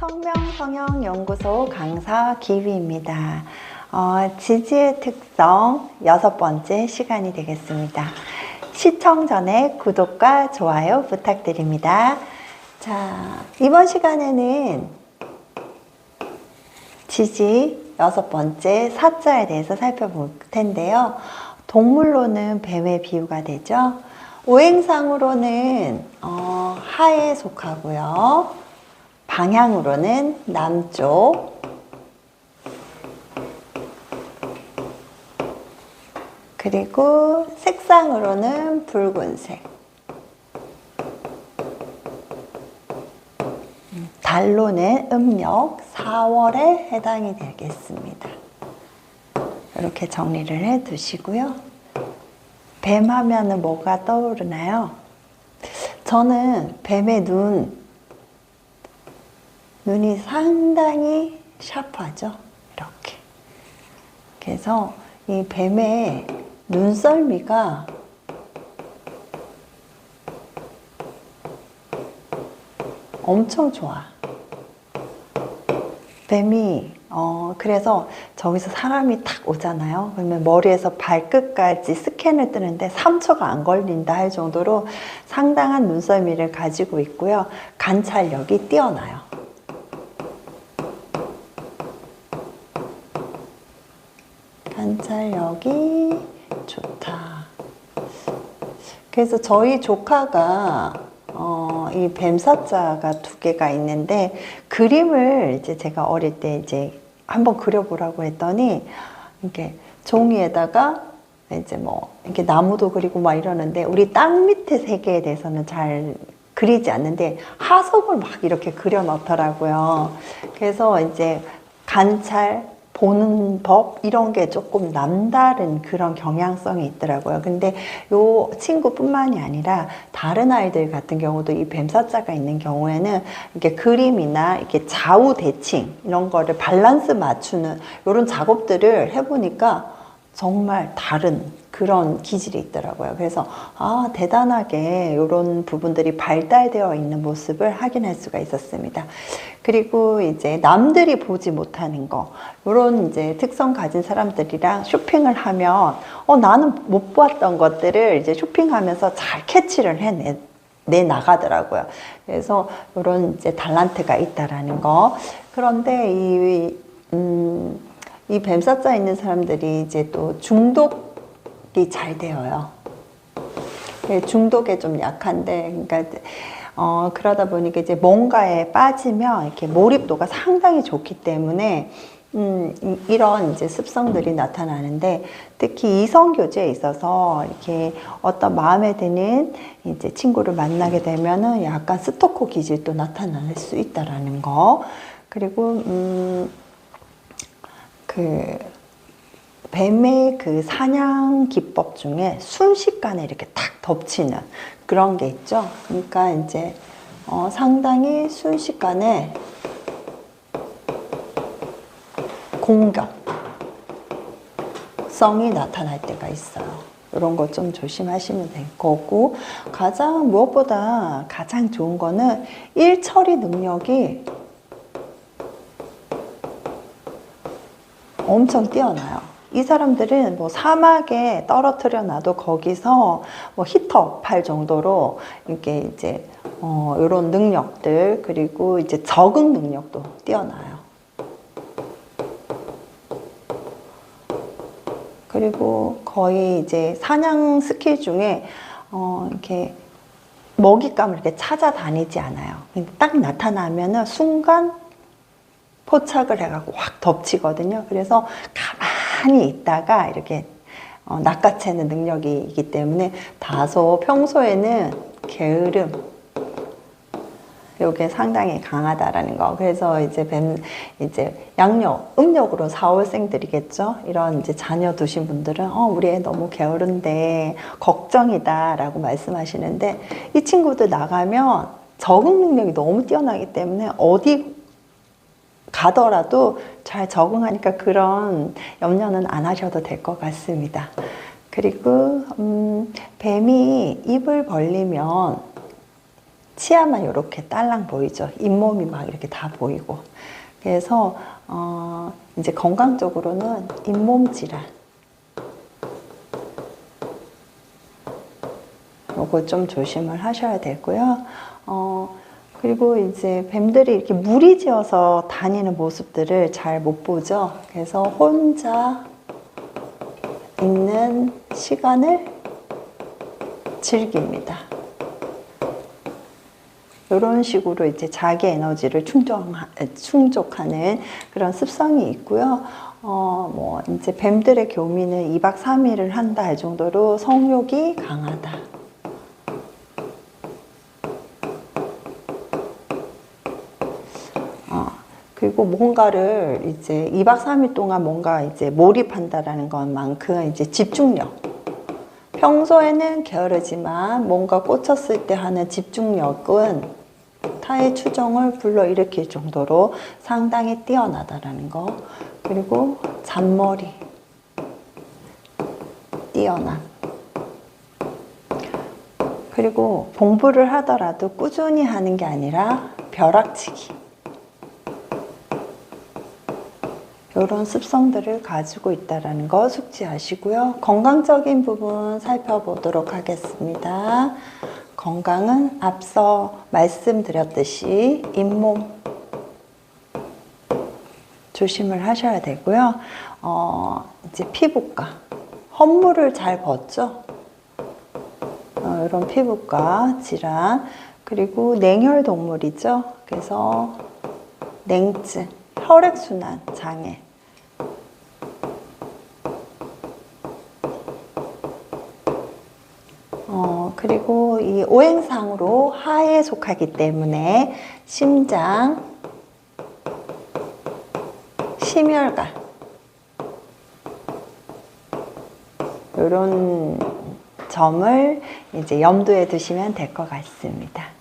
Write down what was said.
청명성형연구소 강사 기위입니다. 어, 지지의 특성 여섯 번째 시간이 되겠습니다. 시청 전에 구독과 좋아요 부탁드립니다. 자, 이번 시간에는 지지 여섯 번째 사자에 대해서 살펴볼 텐데요. 동물로는 뱀의 비유가 되죠. 오행상으로는 어, 하에 속하고요. 방향으로는 남쪽. 그리고 색상으로는 붉은색. 음, 달로는 음력 4월에 해당이 되겠습니다. 이렇게 정리를 해 두시고요. 뱀 하면은 뭐가 떠오르나요? 저는 뱀의 눈, 눈이 상당히 샤프하죠. 이렇게. 그래서 이 뱀의 눈썰미가 엄청 좋아. 뱀이 어 그래서 저기서 사람이 탁 오잖아요. 그러면 머리에서 발끝까지 스캔을 뜨는데 3초가 안 걸린다 할 정도로 상당한 눈썰미를 가지고 있고요. 관찰력이 뛰어나요. 관찰력이 좋다. 그래서 저희 조카가 어, 이 뱀사자가 두 개가 있는데 그림을 이제 제가 어릴 때 이제 한번 그려보라고 했더니 이렇게 종이에다가 이제 뭐 이렇게 나무도 그리고 막 이러는데 우리 땅 밑에 세계에 대해서는 잘 그리지 않는데 하석을 막 이렇게 그려 넣더라고요. 그래서 이제 관찰 보는 법 이런 게 조금 남다른 그런 경향성이 있더라고요. 근데 요 친구뿐만이 아니라 다른 아이들 같은 경우도 이 뱀사자가 있는 경우에는 이렇게 그림이나 이렇게 좌우 대칭 이런 거를 밸런스 맞추는 이런 작업들을 해보니까 정말 다른 그런 기질이 있더라고요. 그래서 아 대단하게 이런 부분들이 발달되어 있는 모습을 확인할 수가 있었습니다. 그리고 이제 남들이 보지 못하는 거 이런 이제 특성 가진 사람들이랑 쇼핑을 하면 어 나는 못 봤던 것들을 이제 쇼핑하면서 잘 캐치를 해내. 내 나가더라고요. 그래서 이런 이제 달란트가 있다라는 거. 그런데 이, 음, 이 뱀사자 있는 사람들이 이제 또 중독이 잘 되어요. 예, 중독에 좀 약한데, 그러니까 어, 그러다 보니까 이제 뭔가에 빠지면 이렇게 몰입도가 상당히 좋기 때문에 음, 이- 이런 이제 습성들이 나타나는데 특히 이성 교제에 있어서 이렇게 어떤 마음에 드는 이제 친구를 만나게 되면은 약간 스토커 기질도 나타날 수 있다라는 거 그리고 음, 그 뱀의 그 사냥 기법 중에 순식간에 이렇게 탁 덮치는 그런 게 있죠. 그러니까 이제 어, 상당히 순식간에 공격성이 나타날 때가 있어요. 이런 거 좀 조심하시면 될 거고 가장 무엇보다 가장 좋은 거는 일 처리 능력이 엄청 뛰어나요. 이 사람들은 뭐 사막에 떨어뜨려 놔도 거기서 뭐 히터 팔 정도로 이렇게 이제 어 이런 능력들 그리고 이제 적응 능력도 뛰어나요. 그리고 거의 이제 사냥 스킬 중에 어 이렇게 먹잇감을 이렇게 찾아다니지 않아요. 딱 나타나면은 순간 포착을 해갖고 확 덮치거든요. 그래서 가만 히 있다가 이렇게 어, 낚아채는 능력이 있기 때문에 다소 평소에는 게으름 요게 상당히 강하다라는 거. 그래서 이제 뱀 이제 양력 음력으로 4월생들이겠죠. 이런 이제 자녀 두신 분들은 어 우리 애 너무 게으른데 걱정이다 라고 말씀하시는데 이 친구들 나가면 적응 능력이 너무 뛰어나기 때문에 어디 가더라도 잘 적응하니까 그런 염려는 안 하셔도 될 것 같습니다. 그리고 음, 뱀이 입을 벌리면 치아만 이렇게 딸랑 보이죠. 잇몸이 막 이렇게 다 보이고. 그래서 어, 이제 건강적으로는 잇몸 질환. 요거 좀 조심을 하셔야 되고요. 어, 그리고 이제 뱀들이 이렇게 무리지어서 다니는 모습들을 잘 못 보죠. 그래서 혼자 있는 시간을 즐깁니다. 이런 식으로 이제 자기 에너지를 충족, 충족하는 그런 습성이 있고요. 어, 뭐, 이제 뱀들의 교미는 2박 3일을 한다 할 정도로 성욕이 강하다. 어, 그리고 뭔가를 이제 2박 3일 동안 뭔가 이제 몰입한다라는 것만큼 이제 집중력. 평소에는 게으르지만 뭔가 꽂혔을 때 하는 집중력은 타의 추정을 불러일으킬 정도로 상당히 뛰어나다라는 거. 그리고 잔머리. 뛰어남. 그리고 공부를 하더라도 꾸준히 하는 게 아니라 벼락치기. 이런 습성들을 가지고 있다는 거 숙지하시고요. 건강적인 부분 살펴보도록 하겠습니다. 건강은 앞서 말씀드렸듯이 잇몸 조심을 하셔야 되고요. 어, 이제 피부과 헛물을 잘 벗죠. 어, 이런 피부과 질환 그리고 냉혈 동물이죠. 그래서 냉증, 혈액순환 장애. 어, 그리고 이 오행상으로 하에 속하기 때문에 심장, 심혈관 이런 점을 이제 염두에 두시면 될 것 같습니다.